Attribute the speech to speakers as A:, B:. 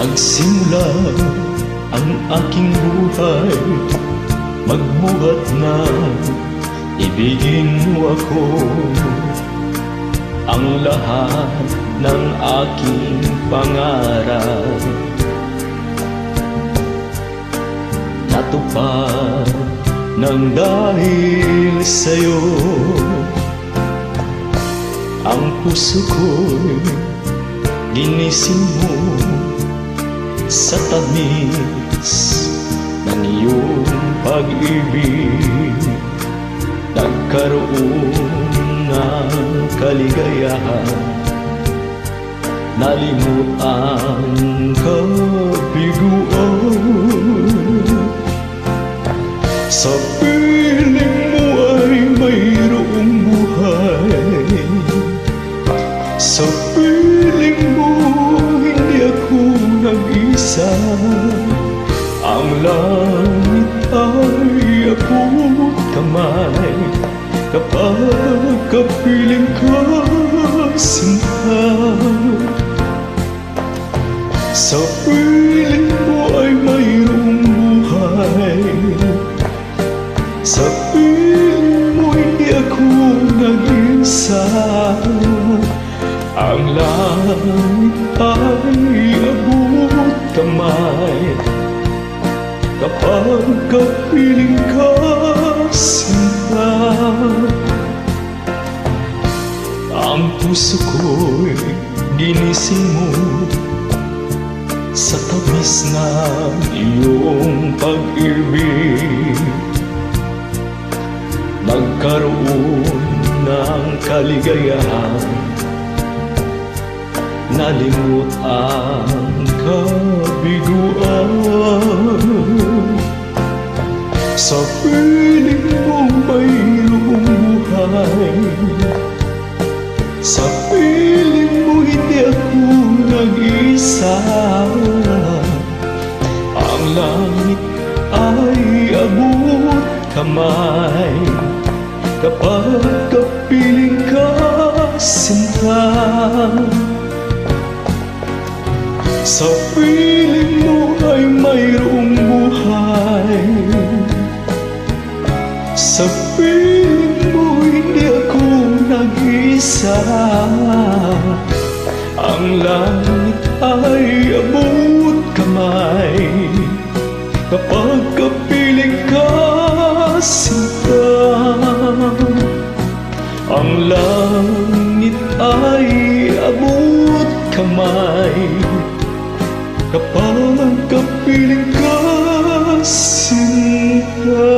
A: Nagsimula ang aking buhay. Magbuhat na ibigin mo ako. Ang lahat ng aking pangarap. Natupad ng dahil sa'yo. Ang puso ko'y ginising mo sa tamis ng iyong pag-ibig. Nagkaroon ng kaligayahan. Nalimot ang kabiguan Sa langit ay abot kamay. Kapag kapiling ka sinta Sa piling mo ay mayroong buhay. Sa piling mo hindi ako nag-isa Ang langit ay abot kamay Kapag kapiling ka sinta Ang puso ko'y ginising mo Sa tamis ng iyong pag-ibig. Nagkaroon ng kaligayahan Nalimot ang kabiguan nag-isa Ang langit ay abot kamay. Kapag kapiling ka sinta Sa piling mo ay mayroong buhay. Sa piling mo hindi ako nag-isa. Ang langit ay abot kamay. Kapag kapiling ka sinta Ang langit ay abot kamay. Kapag kapiling ka sinta